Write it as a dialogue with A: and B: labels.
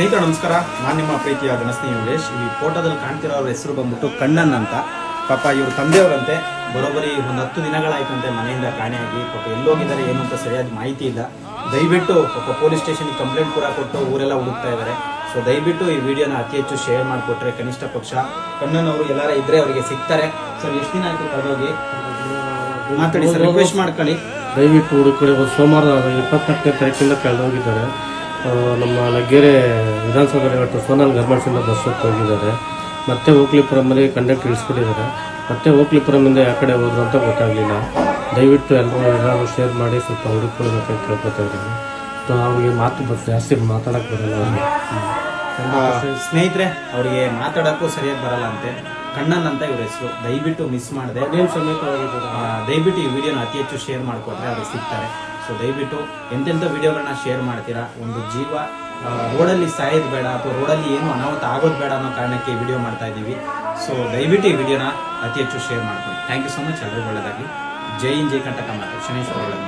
A: ಸ್ನೇಹಿತರು, ನಮಸ್ಕಾರ. ನಾನು ನಿಮ್ಮ ಪ್ರೀತಿಯ ಗಣಸ್ನೇಹಿ ಯೋಗೇಶ್. ಈ ಫೋಟೋದಲ್ಲಿ ಕಾಣ್ತಿರೋ ಹೆಸರು ಬಂದ್ಬಿಟ್ಟು ಕಣ್ಣನ್ ಅಂತ. ಪಾಪ ಇವ್ರ ತಂದೆಯವರಂತೆ. ಬರೋಬ್ಬರಿ ಒಂದು ಹತ್ತು ದಿನಗಳಾಯ್ತಂತೆ ಮನೆಯಿಂದ ಕಾಣೆಯಾಗಿ ಪಾಪ ಎಲ್ಲೋಗಿದ್ದಾರೆ ಏನು ಅಂತ ಸರಿಯಾದ ಮಾಹಿತಿ ಇಲ್ಲ. ದಯವಿಟ್ಟು ಪಾಪ ಪೊಲೀಸ್ ಸ್ಟೇಷನ್ಗೆ ಕಂಪ್ಲೇಂಟ್ ಕೂಡ ಕೊಟ್ಟು ಊರೆಲ್ಲ ಹುಡುಕ್ತಾ ಇದ್ದಾರೆ. ಸೊ ದಯವಿಟ್ಟು ಈ ವಿಡಿಯೋನ ಅತಿ ಹೆಚ್ಚು ಶೇರ್ ಮಾಡಿಕೊಟ್ರೆ ಕನಿಷ್ಠ ಪಕ್ಷ ಕಣ್ಣನ್ ಅವರು ಎಲ್ಲಾರ ಇದ್ರೆ ಅವರಿಗೆ ಸಿಗ್ತಾರೆ. ಸೊ ಎಷ್ಟು ದಿನ ಆಯ್ತು ಹೋಗಿ? ಮಾತಾಡಿ ಸರ್ ರಿಕ್ವೆಸ್ಟ್ ಮಾಡ್ಕೊಳ್ಳಿ.
B: ದಯವಿಟ್ಟು ಹುಡುಕಿ ಸೋಮವಾರ ಇಪ್ಪತ್ನಾಲ್ಕನೇ ತಾರೀಕಿಂದ ಕಳೆದೋಗಿದ್ದಾರೆ. ನಮ್ಮ ಲಗ್ಗೆರೆ ವಿಧಾನಸೌಧ ಇವತ್ತು ಸೋನಾಲ್ ಗರ್ಮೆಂಟ್ಸಿಂದ ಬಸ್ ಹತ್ತಿ ಹೋಗಿದ್ದಾರೆ. ಮತ್ತೆ ಓಕ್ಲಿಪುರಮಲ್ಲಿ ಕಂಡಕ್ಟ್ ಇಳಿಸ್ಬಿಟ್ಟಿದ್ದಾರೆ. ಮತ್ತೆ ಓಕ್ಲಿಪುರಮಿಂದ ಯಾವ ಕಡೆ ಹೋದ್ರು ಅಂತ ಗೊತ್ತಾಗಲಿಲ್ಲ. ದಯವಿಟ್ಟು ಎಲ್ಲರೂ ಎಲ್ಲರೂ ಶೇರ್ ಮಾಡಿ ಸ್ವಲ್ಪ ಹುಡುಕೊಳ್ಬೇಕಂತ ಕೇಳ್ಕೊತಾ ಇದ್ದೀನಿ. ಸೊ ಅವ್ರಿಗೆ ಮಾತು ಬಸ್ ಜಾಸ್ತಿ ಮಾತಾಡಕ್ಕೆ ಬರಲ್ಲ ಅವ್ರಿಗೆ
A: ಸ್ನೇಹಿತರೆ ಅವರಿಗೆ ಮಾತಾಡೋಕ್ಕೂ ಸರಿಯಾಗಿ ಬರಲ್ಲ ಅಂತೆ. ಕಣ್ಣನ್ ಅಂತ ಇವ್ರ ಹೆಸರು. ದಯವಿಟ್ಟು ಮಿಸ್ ಮಾಡಿದೆ.
B: ಸಮೇತ
A: ದಯವಿಟ್ಟು ಈ ವಿಡಿಯೋನ ಅತಿ ಹೆಚ್ಚು ಶೇರ್ ಮಾಡಿಕೊಟ್ರೆ ಅವ್ರಿಗೆ ಸಿಗ್ತಾರೆ. ಸೊ ದಯವಿಟ್ಟು ಎಂತೆಂಥ ವಿಡಿಯೋಗಳನ್ನ ಶೇರ್ ಮಾಡ್ತೀರಾ? ಒಂದು ಜೀವ ರೋಡಲ್ಲಿ ಸಾಯೋದು ಬೇಡ ಅಥವಾ ರೋಡಲ್ಲಿ ಏನು ಅನಾಹುತ ಆಗೋದು ಬೇಡ ಅನ್ನೋ ಕಾರಣಕ್ಕೆ ವಿಡಿಯೋ ಮಾಡ್ತಾ ಇದ್ದೀವಿ. ಸೊ ದಯವಿಟ್ಟು ಈ ವಿಡಿಯೋನ ಅತಿ ಹೆಚ್ಚು ಶೇರ್ ಮಾಡ್ಕೊಳ್ಳಿ. ಥ್ಯಾಂಕ್ ಯು ಸೊ ಮಚ್ ಎಲ್ಲರಿಗೂ ಒಳ್ಳೆಯದಾಗಿ ಜೈ ಇನ್ ಜೈ ಕಂಟಕ ಮಾತು. ಶನೇಶ್ವರ ಒಳ್ಳೆಯದು